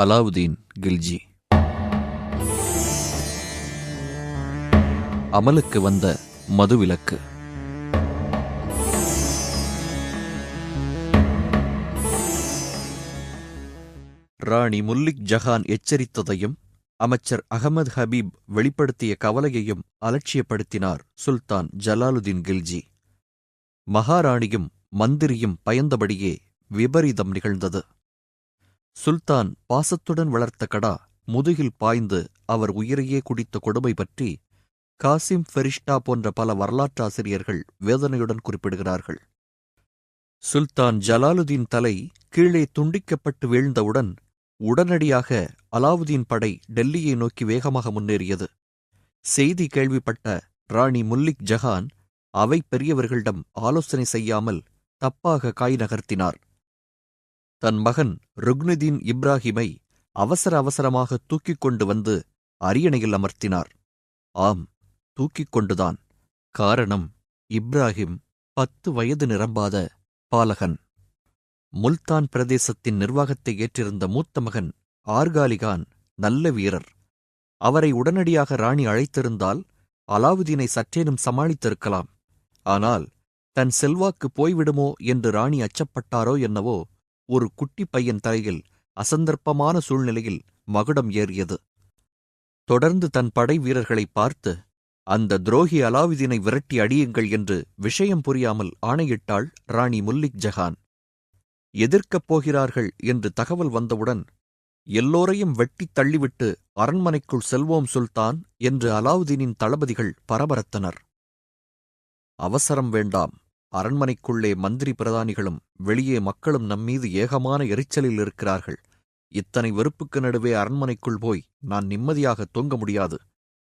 அலாவுதீன் கில்ஜி. அமலுக்கு வந்த மதுவிலக்கு. ராணி முல்லிக் ஜஹான் எச்சரித்ததையும் அமைச்சர் அகமது ஹபீப் வெளிப்படுத்திய கவலையையும் அலட்சியப்படுத்தினார் சுல்தான் ஜலாலுதீன் கில்ஜி. மகாராணியும் மந்திரியும் பயந்தபடியே விபரீதம் நிகழ்ந்தது. சுல்தான் பாசத்துடன் வளர்த்த கடா முதுகில் பாய்ந்து அவர் உயிரையே குடித்த கொடுமை பற்றி காசிம் ஃபெரிஷ்டா போன்ற பல வரலாற்றாசிரியர்கள் வேதனையுடன் குறிப்பிடுகிறார்கள். சுல்தான் ஜலாலுதீன் தலை கீழே துண்டிக்கப்பட்டு வீழ்ந்தவுடன் உடனடியாக அலாவுதீன் படை டெல்லியை நோக்கி வேகமாக முன்னேறியது. செய்தி கேள்விப்பட்ட ராணி முல்லிக் ஜஹான் அவை பெரியவர்களிடம் ஆலோசனை செய்யாமல் தப்பாக காய் நகர்த்தினார். தன் மகன் ருக்னுதீன் இப்ராஹிமை அவசர அவசரமாக தூக்கிக் கொண்டு வந்து அரியணையில் அமர்த்தினார். ஆம் தூக்கிக் கொண்டுதான். காரணம் இப்ராஹிம் பத்து வயது நிரம்பாத பாலகன். முல்தான் பிரதேசத்தின் நிர்வாகத்தை ஏற்றிருந்த மூத்த மகன் ஆர்காலிகான் நல்ல வீரர். அவரை உடனடியாக ராணி அழைத்திருந்தால் அலாவுதீனை சற்றேனும் சமாளித்திருக்கலாம். ஆனால் தன் செல்வாக்கு போய்விடுமோ என்று ராணி அச்சப்பட்டாரோ என்னவோ ஒரு குட்டி பையன் தலையில் அசந்தர்ப்பமான சூழ்நிலையில் மகுடம் ஏறியது. தொடர்ந்து தன் படை வீரர்களை பார்த்து அந்த துரோகி அலாவுதீனை விரட்டி அடியுங்கள் என்று விஷயம் புரியாமல் ஆணையிட்டாள் ராணி முல்லிக் ஜஹான். எதிர்க்கப் போகிறார்கள் என்று தகவல் வந்தவுடன் எல்லோரையும் வெட்டித் தள்ளிவிட்டு அரண்மனைக்குள் செல்வோம் சுல்தான் என்று அலாவுதீனின் தளபதிகள் பரபரத்தனர். அவசரம் வேண்டாம் அரண்மனைக்குள்ளே மந்திரி பிரதானிகளும் வெளியே மக்களும் நம்மீது ஏகமான எரிச்சலில் இருக்கிறார்கள். இத்தனை வெறுப்புக்கு நடுவே அரண்மனைக்குள் போய் நான் நிம்மதியாக தூங்க முடியாது.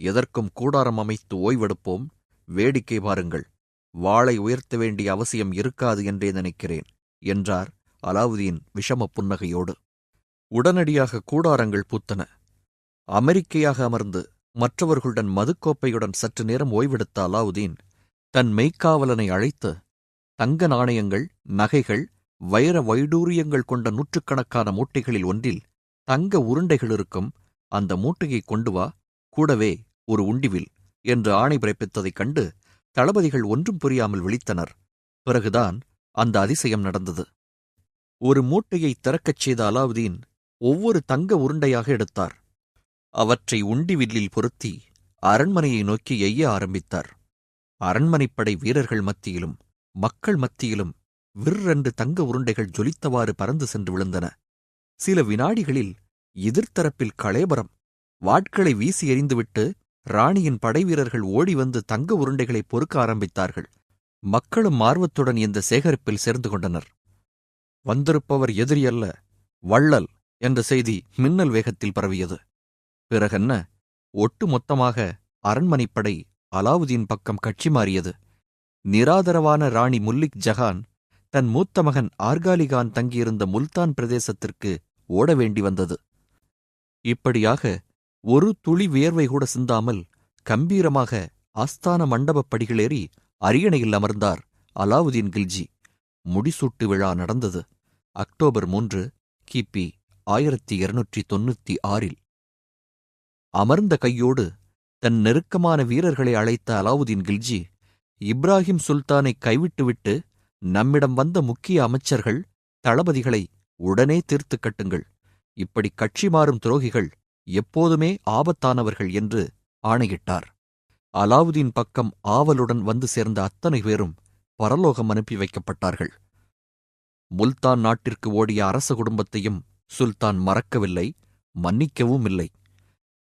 எதற்கும் கூடாரம் அமைத்து ஓய்வெடுப்போம். வேடிக்கை பாருங்கள். வாளை உயர்த்த வேண்டிய அவசியம் இருக்காது என்றே நினைக்கிறேன் என்றார் அலாவுதீன் விஷம புன்னகையோடு. உடனடியாக கூடாரங்கள் பூத்தன. அமெரிக்கையாக அமர்ந்து மற்றவர்களுடன் மதுக்கோப்பையுடன் சற்று நேரம் ஓய்வெடுத்த அலாவுதீன் தன் மெய்க்காவலனை அழைத்து தங்க நாணயங்கள் நகைகள் வைர வைடூரியங்கள் கொண்ட நூற்றுக்கணக்கான மூட்டைகளில் ஒன்றில் தங்க உருண்டைகள் இருக்கும் அந்த மூட்டையை கொண்டு வா கூடவே ஒரு உண்டிவில் என்று ஆணை பிறப்பித்ததைக் கண்டு தளபதிகள் ஒன்றும் புரியாமல் விழித்தனர். பிறகுதான் அந்த அதிசயம் நடந்தது. ஒரு மூட்டையை திறக்கச் செய்த அலாவுதீன் ஒவ்வொரு தங்க உருண்டையாக எடுத்தார். அவற்றை உண்டிவில்லில் பொருத்தி அரண்மனையை நோக்கி எய்ய ஆரம்பித்தார். அரண்மனைப்படை வீரர்கள் மத்தியிலும் மக்கள் மத்தியிலும் விற்றென்று தங்க உருண்டைகள் ஜொலித்தவாறு பறந்து சென்று விழுந்தன. சில வினாடிகளில் எதிர்த்தரப்பில் களேபரம் வாட்களை வீசி எறிந்துவிட்டு ராணியின் படைவீரர்கள் ஓடி வந்து தங்க உருண்டைகளை பொறுக்க ஆரம்பித்தார்கள். மக்களும் ஆர்வத்துடன் இந்த சேகரிப்பில் சேர்ந்து கொண்டனர். வந்திருப்பவர் எதிரி அல்ல வள்ளல் என்ற செய்தி மின்னல் வேகத்தில் பரவியது. பிறகென்ன ஒட்டு மொத்தமாக அரண்மனைப்படை அலாவுதீன் பக்கம் கட்சி மாறியது. நிராதரவான ராணி முல்லிக் ஜஹான் தன் மூத்த மகன் ஆர்காலிகான் தங்கியிருந்த முல்தான் பிரதேசத்திற்கு ஓட வேண்டி வந்தது. இப்படியாக ஒரு துளி வியர்வை கூட சிந்தாமல் கம்பீரமாக ஆஸ்தான மண்டபப் படிகளேறி அரியணையில் அமர்ந்தார் அலாவுதீன் கில்ஜி. முடிசூட்டு விழா நடந்தது. அக்டோபர் மூன்று கிபி ஆயிரத்தி இருநூற்றி தொன்னூத்தி ஆறில். அமர்ந்த கையோடு தன் நெருக்கமான வீரர்களை அழைத்த அலாவுதீன் கில்ஜி இப்ராஹிம் சுல்தானை கைவிட்டுவிட்டு நம்மிடம் வந்த முக்கிய அமைச்சர்கள் தளபதிகளை உடனே தீர்த்துக் கட்டுங்கள். இப்படி கட்சி மாறும் துரோகிகள் எப்போதுமே ஆபத்தானவர்கள் என்று ஆணையிட்டார். அலாவுதீன் பக்கம் ஆவலுடன் வந்து சேர்ந்த அத்தனை பேரும் பரலோகம் அனுப்பி வைக்கப்பட்டார்கள். முல்தான் நாட்டிற்கு ஓடிய அரச குடும்பத்தையும் சுல்தான் மறக்கவில்லை மன்னிக்கவும் இல்லை.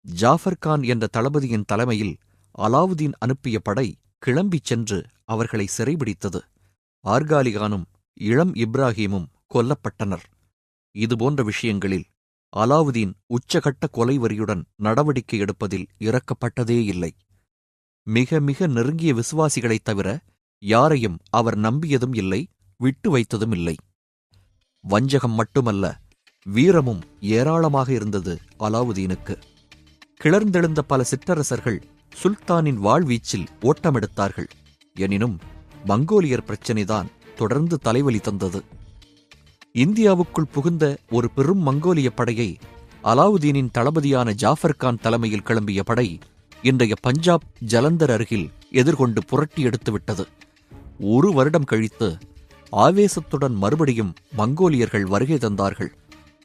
ஜாஃபர் கான் என்ற தளபதியின் தலைமையில் அலாவுதீன் அனுப்பிய படை கிளம்பிச் சென்று அவர்களை சிறைபிடித்தது. ஆர்காலிகானும் இளம் இப்ராஹீமும் கொல்லப்பட்டனர். இதுபோன்ற விஷயங்களில் அலாவுதீன் உச்சகட்ட கொலை வரியுடன் நடவடிக்கை எடுப்பதில் இறக்கப்பட்டதே இல்லை. மிக மிக நெருங்கிய விசுவாசிகளைத் தவிர யாரையும் அவர் நம்பியதும் இல்லை விட்டு வைத்ததும் இல்லை. வஞ்சகம் மட்டுமல்ல வீரமும் ஏராளமாக இருந்தது அலாவுதீனுக்கு. கிளர்ந்தெழுந்த பல சிற்றரசர்கள் சுல்தானின் வாழ்வீச்சில் ஓட்டமெடுத்தார்கள். எனினும் மங்கோலியர் பிரச்சினைதான் தொடர்ந்து தலைவலி தந்தது. இந்தியாவுக்குள் புகுந்த ஒரு பெரும் மங்கோலிய படையை அலாவுதீனின் தளபதியான ஜாஃபர் கான் தலைமையில் கிளம்பிய படை இன்றைய பஞ்சாப் ஜலந்தர் அருகில் எதிர்கொண்டு புரட்டி எடுத்துவிட்டது. ஒரு வருடம் கழித்து ஆவேசத்துடன் மறுபடியும் மங்கோலியர்கள் வருகை தந்தார்கள்.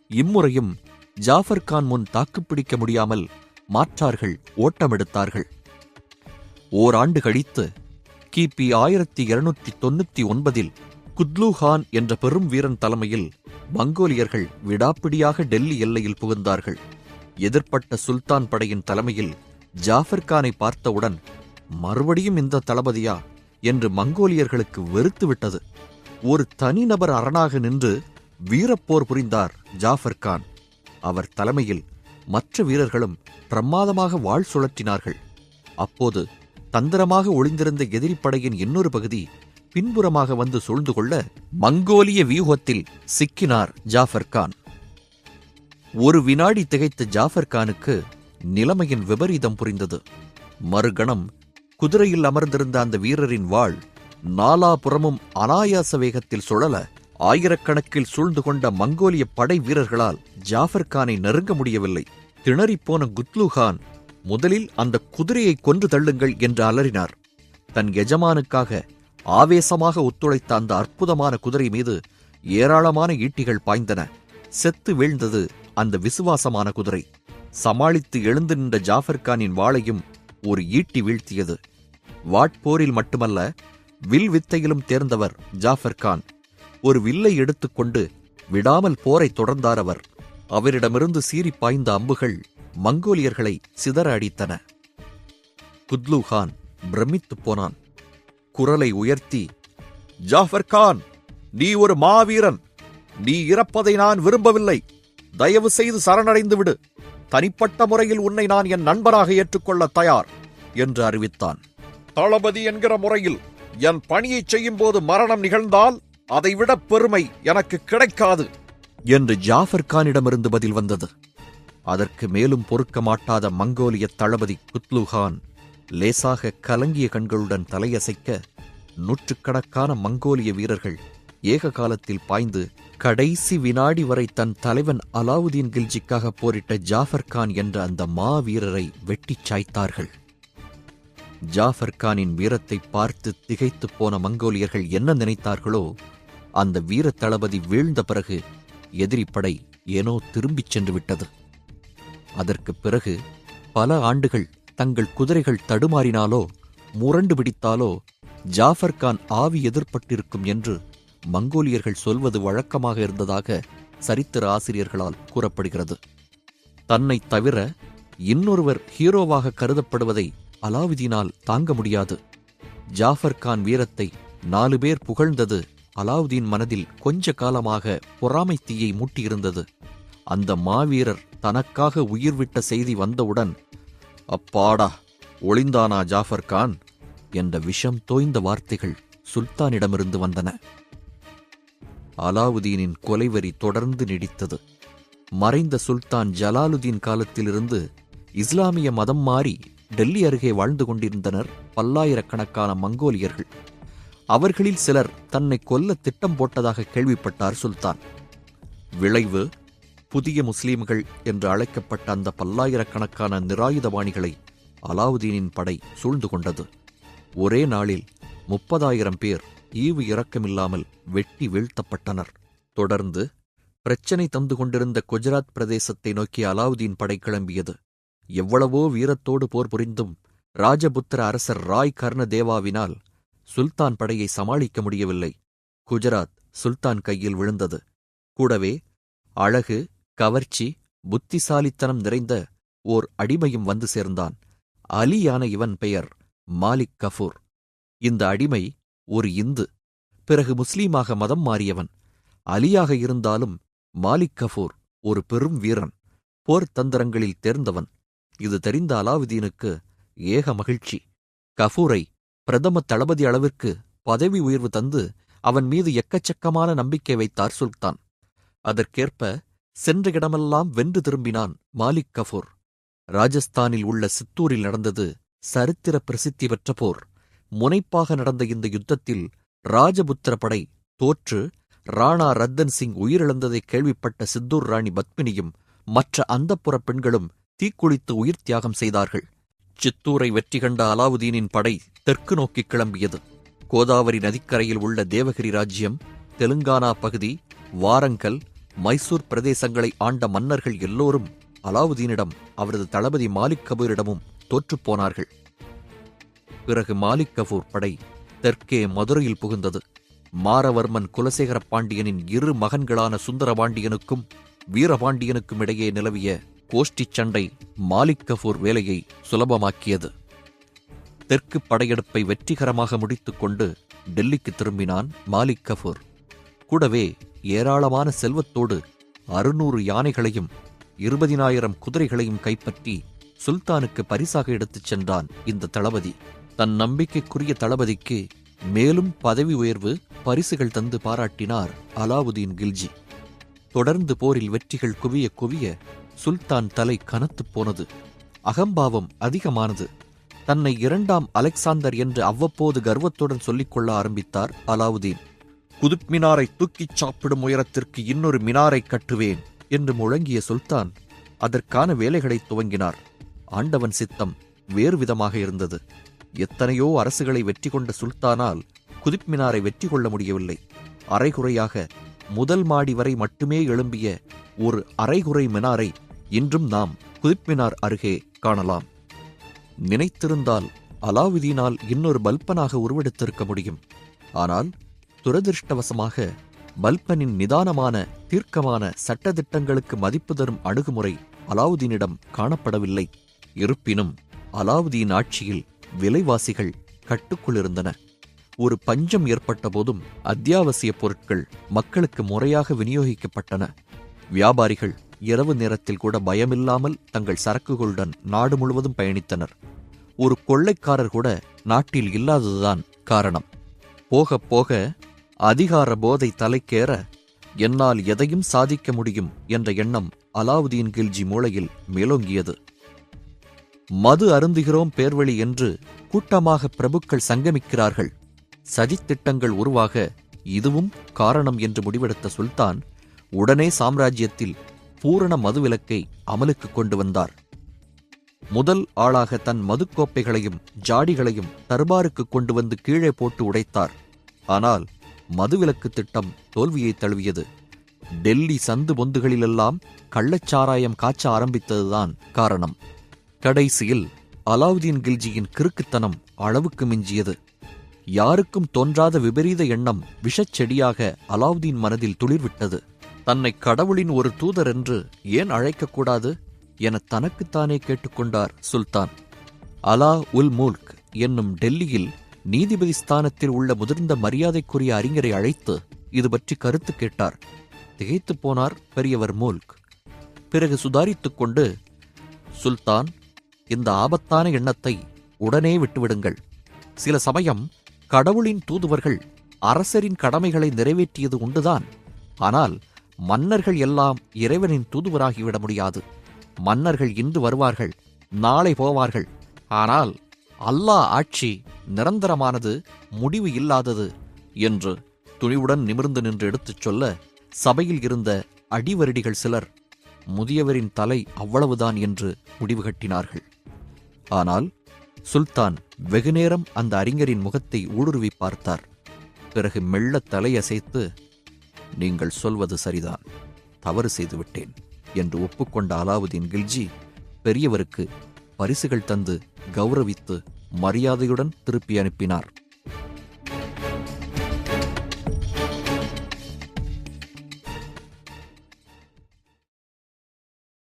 இம்முறையும் ஜாஃபர் கான் முன் தாக்குப்பிடிக்க முடியாமல் மாற்றார்கள் ஓட்டமெடுத்தார்கள். ஓராண்டு கழித்து கிபி ஆயிரத்தி இருநூற்றி தொண்ணூத்தி ஒன்பதில் குத்லுகான் என்ற பெரும் வீரன் தலைமையில் மங்கோலியர்கள் விடாப்பிடியாக டெல்லி எல்லையில் புகுந்தார்கள். எதிர்ப்பட்ட சுல்தான் படையின் தலைமையில் ஜாஃபர் கானை பார்த்தவுடன் மறுபடியும் இந்த தளபதியா? என்று மங்கோலியர்களுக்கு வெறுத்துவிட்டது ஒரு தனிநபர் அரணாக நின்று வீரப்போர் புரிந்தார் ஜாஃபர் கான். அவர் தலைமையில் மற்ற வீரர்களும் பிரமாதமாக வாழ் சுழற்றினார்கள். அப்போது தந்திரமாக ஒளிந்திருந்த எதிரிப்படையின் இன்னொரு பகுதி பின்புறமாக வந்து சூழ்ந்து கொள்ள மங்கோலிய வியூகத்தில் சிக்கினார் ஜாஃபர் கான். ஒரு வினாடி திகைத்த ஜாஃபர் கானுக்கு நிலைமையின் விபரீதம் புரிந்தது. மறுகணம் குதிரையில் அமர்ந்திருந்த அந்த வீரரின் வாள் நாலாபுறமும் அனாயாச வேகத்தில் சுழல ஆயிரக்கணக்கில் சூழ்ந்து கொண்ட மங்கோலிய படை வீரர்களால் ஜாஃபர் கானை நெருங்க முடியவில்லை. திணறிப்போன குத்லு கான் முதலில் அந்த குதிரையை கொன்று தள்ளுங்கள் என்று அலறினார். தன் எஜமானுக்காக ஆவேசமாக ஒத்துழைத்த அந்த அற்புதமான குதிரை மீது ஏராளமான ஈட்டிகள் பாய்ந்தன. செத்து வீழ்ந்தது அந்த விசுவாசமான குதிரை. சமாளித்து எழுந்து நின்ற ஜாஃபர் கானின் வாளையும் ஒரு ஈட்டி வீழ்த்தியது. வாட்போரில் மட்டுமல்ல வில் வித்தையிலும் தேர்ந்தவர் ஜாஃபர் கான். ஒரு வில்லை எடுத்துக்கொண்டு விடாமல் போரை தொடர்ந்தார் அவர். அவரிடமிருந்து சீறி பாய்ந்த அம்புகள் மங்கோலியர்களை சிதற அடித்தன. குத்லு கான் பிரமித்துப் போனான். குரலை உயர்த்தி ஜாஃபர் கான் நீ ஒரு மாவீரன். நீ இறப்பதை நான் விரும்பவில்லை. தயவு செய்து சரணடைந்து விடு. தனிப்பட்ட முறையில் உன்னை நான் என் நண்பராக ஏற்றுக்கொள்ள தயார் என்று அறிவித்தான். தளபதி என்கிற முறையில் என் பணியைச் செய்யும்போது மரணம் நிகழ்ந்தால் அதைவிட பெருமை எனக்கு கிடைக்காது என்று ஜாஃபர் கானிடமிருந்து பதில் வந்தது. அதற்கு மேலும் பொறுக்க மாட்டாத மங்கோலிய தளபதி குத்லுஹான் லேசாக கலங்கிய கண்களுடன் தலையசைக்க நூற்றுக்கணக்கான மங்கோலிய வீரர்கள் ஏக காலத்தில் பாய்ந்து கடைசி வினாடி வரை தன் தலைவன் அலாவுதீன் கில்ஜிக்காக போரிட்ட ஜாஃபர் கான் என்ற அந்த மாவீரரை வெட்டிச் சாய்த்தார்கள். ஜாஃபர் கானின் வீரத்தை பார்த்து திகைத்துப் போன மங்கோலியர்கள் என்ன நினைத்தார்களோ அந்த வீர தளபதி வீழ்ந்த பிறகு எதிரிப்படை ஏனோ திரும்பிச் சென்று விட்டது அதற்குப் பிறகு பல ஆண்டுகள் தங்கள் குதிரைகள் தடுமாறினாலோ முரண்டு பிடித்தாலோ ஜாஃபர் கான் ஆவி எதிர்ப்பட்டிருக்கும் என்று மங்கோலியர்கள் சொல்வது வழக்கமாக இருந்ததாக சரித்திர ஆசிரியர்களால் கூறப்படுகிறது. தன்னைத் தவிர இன்னொருவர் ஹீரோவாக கருதப்படுவதை அலாவுதீனால் தாங்க முடியாது. ஜாஃபர் கான் வீரத்தை நாலு பேர் புகழ்ந்தது அலாவுதீன் மனதில் கொஞ்ச காலமாக பொறாமை தீயை மூட்டியிருந்தது. அந்த மாவீரர் தனக்காக உயிர் விட்ட செய்தி வந்தவுடன் அப்பாடா ஒளிந்தானா ஜாஃபர் கான்? என்ற விஷம் தோய்ந்த வார்த்தைகள் சுல்தானிடமிருந்து வந்தன. அலாவுதீனின் கொலைவரி தொடர்ந்து நீடித்தது. மறைந்த சுல்தான் ஜலாலுதீன் காலத்திலிருந்து இஸ்லாமிய மதம் மாறி டெல்லி அருகே வாழ்ந்து கொண்டிருந்தனர் பல்லாயிரக்கணக்கான மங்கோலியர்கள். அவர்களில் சிலர் தன்னை கொல்ல திட்டம் போட்டதாக கேள்விப்பட்டார் சுல்தான். விளைவு புதிய முஸ்லீம்கள் என்று அழைக்கப்பட்ட அந்த பல்லாயிரக்கணக்கான நிராயுதபாணிகளை அலாவுதீனின் படை சூழ்ந்து கொண்டது. ஒரே நாளில் முப்பதாயிரம் பேர் ஈவு இரக்கமில்லாமல் வெட்டி வீழ்த்தப்பட்டனர். தொடர்ந்து பிரச்சனை தந்து கொண்டிருந்த குஜராத் பிரதேசத்தை நோக்கி அலாவுதீன் படை கிளம்பியது. எவ்வளவோ வீரத்தோடு போர் புரிந்தும் ராஜபுத்திர அரசர் ராய் கர்ணதேவாவினால் சுல்தான் படையை சமாளிக்க முடியவில்லை. குஜராத் சுல்தான் கையில் விழுந்தது. கூடவே அழகு கவர்ச்சி புத்திசாலித்தனம் நிறைந்த ஓர் அடிமையும் வந்து சேர்ந்தான். அலியான இவன் பெயர் மாலிக் கஃபூர். இந்த அடிமை ஒரு இந்து. பிறகு முஸ்லீமாக மதம் மாறியவன். அலியாக இருந்தாலும் மாலிக் கஃபூர் ஒரு பெரும் வீரன். போர் தந்திரங்களில் தேர்ந்தவன். இது தெரிந்த அலாவுதீனுக்கு ஏக மகிழ்ச்சி. கஃபூரை பிரதம தளபதி அளவிற்கு பதவி உயர்வு தந்து அவன் மீது எக்கச்சக்கமான நம்பிக்கை வைத்தார் சுல்தான். அதற்கேற்ப சென்ற இடமெல்லாம் வென்று திரும்பினான் மாலிக் கஃபூர் ராஜஸ்தானில் உள்ள சித்தூரில் நடந்தது சரித்திர பிரசித்தி பெற்ற போர். முனைப்பாக நடந்த இந்த யுத்தத்தில் ராஜபுத்திர படை தோற்று ராணா ரத்தன் சிங் உயிரிழந்ததை கேள்விப்பட்ட சித்தூர் ராணி பத்மினியும் மற்ற அந்தப்புற பெண்களும் தீக்குளித்து உயிர் தியாகம் செய்தார்கள். சித்தூரை வெற்றி கண்ட அலாவுதீனின் படை தெற்கு நோக்கி கிளம்பியது. கோதாவரி நதிக்கரையில் உள்ள தேவகிரி ராஜ்யம் தெலுங்கானா பகுதி வாரங்கல் மைசூர் பிரதேசங்களை ஆண்ட மன்னர்கள் எல்லோரும் அலாவுதீனிடம் அவரது தளபதி மாலிக் கபூரிடமும் தோற்றுப்போனார்கள் பிறகு மாலிக் கபூர் படை தெற்கே மதுரையில் புகுந்தது. மாரவர்மன் குலசேகர பாண்டியனின் இரு மகன்களான சுந்தரபாண்டியனுக்கும் வீரபாண்டியனுக்கும் இடையே நிலவிய கோஷ்டிச் சண்டை மாலிக் கபூர் வேலையை சுலபமாக்கியது. தெற்கு படையெடுப்பை வெற்றிகரமாக முடித்துக்கொண்டு டெல்லிக்கு திரும்பினான் மாலிக் கபூர். கூடவே ஏராளமான செல்வத்தோடு அறுநூறு யானைகளையும் இருபதினாயிரம் குதிரைகளையும் கைப்பற்றி சுல்தானுக்கு பரிசாக எடுத்துச் சென்றான் இந்த தளபதி. தன் நம்பிக்கைக்குரிய தளபதிக்கு மேலும் பதவி உயர்வு பரிசுகள் தந்து பாராட்டினார் அலாவுதீன் கில்ஜி. தொடர்ந்து போரில் வெற்றிகள் குவிய குவிய சுல்தான் தலை கனத்துப் போனது. அகம்பாவம் அதிகமானது. தன்னை இரண்டாம் அலெக்சாந்தர் என்று அவ்வப்போது கர்வத்துடன் சொல்லிக்கொள்ள ஆரம்பித்தார் அலாவுதீன். குதுப் மினாரை தூக்கிச் சாப்பிடும் உயரத்திற்கு இன்னொரு மினாரை கட்டுவேன் என்று முழங்கிய சுல்தான் அதற்கான வேலைகளை துவங்கினார். ஆண்டவன் சித்தம் வேறு விதமாக இருந்தது. எத்தனையோ அரசுகளை வெற்றி கொண்ட சுல்தானால் குதுப் மினாரை வெற்றி கொள்ள முடியவில்லை. அரைகுறையாக முதல் மாடி வரை மட்டுமே எழும்பிய ஒரு அரைகுறை மினாரை இன்றும் நாம் குதுப்மினார் அருகே காணலாம். நினைத்திருந்தால் அலாவுதீனால் இன்னொரு பல்பனாக உருவெடுத்திருக்க முடியும். ஆனால் துரதிருஷ்டவசமாக பல்பனின் நிதானமான தீர்க்கமான சட்டத்திட்டங்களுக்கு மதிப்பு தரும் அணுகுமுறை அலாவுதீனிடம் காணப்படவில்லை. இருப்பினும் அலாவுதீன் ஆட்சியில் விலைவாசிகள் கட்டுக்குள் இருந்தன ஒரு பஞ்சம் ஏற்பட்ட போதும் அத்தியாவசிய பொருட்கள் மக்களுக்கு முறையாக விநியோகிக்கப்பட்டன. வியாபாரிகள் இரவு நேரத்தில் கூட பயமில்லாமல் தங்கள் சரக்குகளுடன் நாடு முழுவதும் பயணித்தனர். ஒரு கொள்ளைக்காரர் கூட நாட்டில் இல்லாததுதான் காரணம். போக போக அதிகார போதை தலைக்கேற என்னால் எதையும் சாதிக்க முடியும் என்ற எண்ணம் அலாவுதீன் கில்ஜி மூளையில் மேலோங்கியது. மது அருந்துகிறோம் பேர்வழி என்று கூட்டமாக பிரபுக்கள் சங்கமிக்கிறார்கள். சதித்திட்டங்கள் உருவாக இதுவும் காரணம் என்று முடிவெடுத்த சுல்தான் உடனே சாம்ராஜ்யத்தில் பூரண மதுவிலக்கை அமலுக்கு கொண்டு வந்தார். முதல் ஆளாக தன் மதுக்கோப்பைகளையும் ஜாடிகளையும் தர்பாருக்கு கொண்டு வந்து கீழே போட்டு உடைத்தார். ஆனால் மதுவிலக்கு திட்டம் தோல்வியை தழுவியது. டெல்லி சந்து பொந்துகளிலெல்லாம் கள்ளச்சாராயம் காய்ச்ச ஆரம்பித்ததுதான் காரணம். கடைசியில் அலாவுதீன் கில்ஜியின் கிறுக்குத்தனம் அளவுக்கு மிஞ்சியது. யாருக்கும் தோன்றாத விபரீத எண்ணம் விஷச்செடியாக அலாவுதீன் மனதில் துளிர்விட்டது. தன்னை கடவுளின் ஒரு தூதர் என்று ஏன் அழைக்கக்கூடாது என தனக்குத்தானே கேட்டுக்கொண்டார் சுல்தான். அலா உல் மூல்க் என்னும் டெல்லியில் நீதிபதி ஸ்தானத்தில் உள்ள முதிர்ந்த மரியாதைக்குரிய அறிஞரை அழைத்து இது பற்றி கருத்து கேட்டார். திகைத்துப் போனார் பெரியவர் மூல்க். பிறகு சுதாரித்துக் கொண்டு சுல்தான் இந்த ஆபத்தான எண்ணத்தை உடனே விட்டுவிடுங்கள். சில சமயம் கடவுளின் தூதுவர்கள் அரசரின் கடமைகளை நிறைவேற்றியது உண்டுதான். ஆனால் மன்னர்கள் எல்லாம் இறைவனின் தூதுவராகிவிட முடியாது. மன்னர்கள் இன்று வருவார்கள் நாளை போவார்கள். ஆனால் அல்லாஹ் ஆட்சி நிரந்தரமானது முடிவு இல்லாதது என்று துணிவுடன் நிமிர்ந்து நின்று எடுத்துச் சொல்ல சபையில் இருந்த அடிவருடிகள் சிலர் முதியவரின் தலை அவ்வளவுதான் என்று முடிவு கட்டினார்கள். ஆனால் சுல்தான் வெகுநேரம் அந்த அறிஞரின் முகத்தை ஊடுருவி பார்த்தார். பிறகு மெல்ல தலையசைத்து நீங்கள் சொல்வது சரிதான். தவறு செய்துவிட்டேன் என்று ஒப்புக்கொண்ட அலாவுதீன் கில்ஜி பெரியவருக்கு பரிசுகள் தந்து கௌரவித்து மரியாதையுடன் திருப்பி அனுப்பினார்.